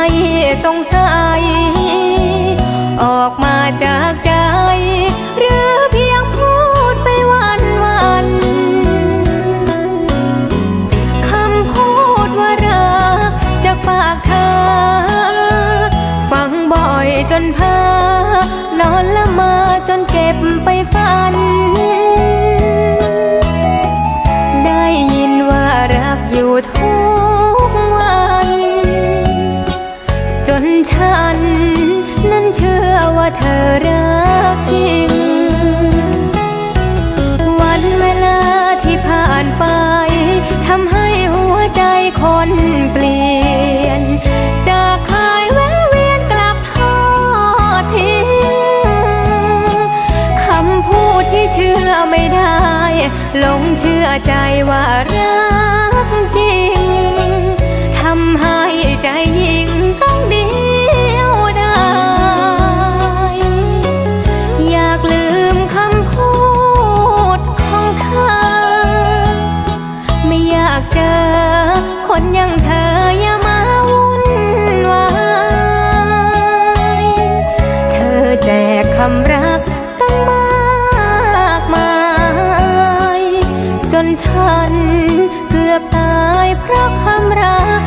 ใสงสัย ออกมาจากใจ หรือเพียงพูดไปวันวันคำพูดว่ารักจากปากเธอ ฟังบ่อยจนเพ้อนอนละเมอจนเก็บไปฝัน นฉัน นั้นเชื่อว่าเธอรักจริง วันเวลาที่ผ่านไปทำให้หัวใจคนเปลี่ยน จากเคยแวะเวียนกลับทอดทิ้งคำพูดที่เชื่อไม่ได้หลงเชื่อใจว่ารักจริงทำให้ ใจยิงต้องเดียวดายอยากลืมคำพูดของเธอ ไม่อยากเจอคนอย่างเธออย่ามาวุ่นวายเธอแจกคำรักตั้งมากมาย จนฉันเกือบตายเพราะคำรัก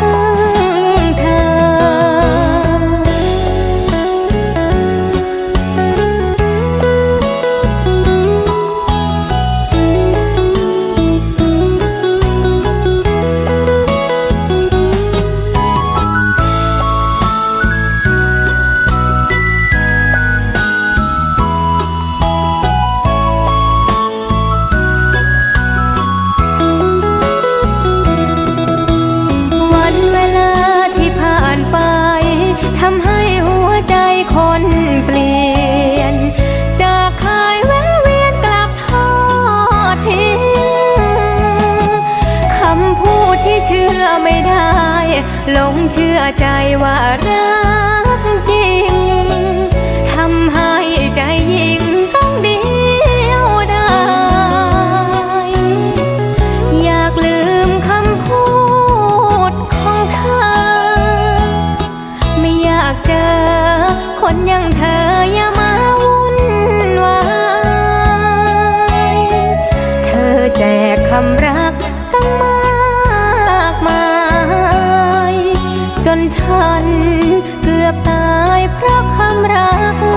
เชื่อไม่ได้หลงเชื่อใจว่ารักจริงทำให้ใจยิงต้องเดียวดายอยากลืมคำพูดของเธอ ไม่อยากเจอคนอย่างเธออย่ามาวุ่นวายเธอแจกคำรัก เพราะคำรัก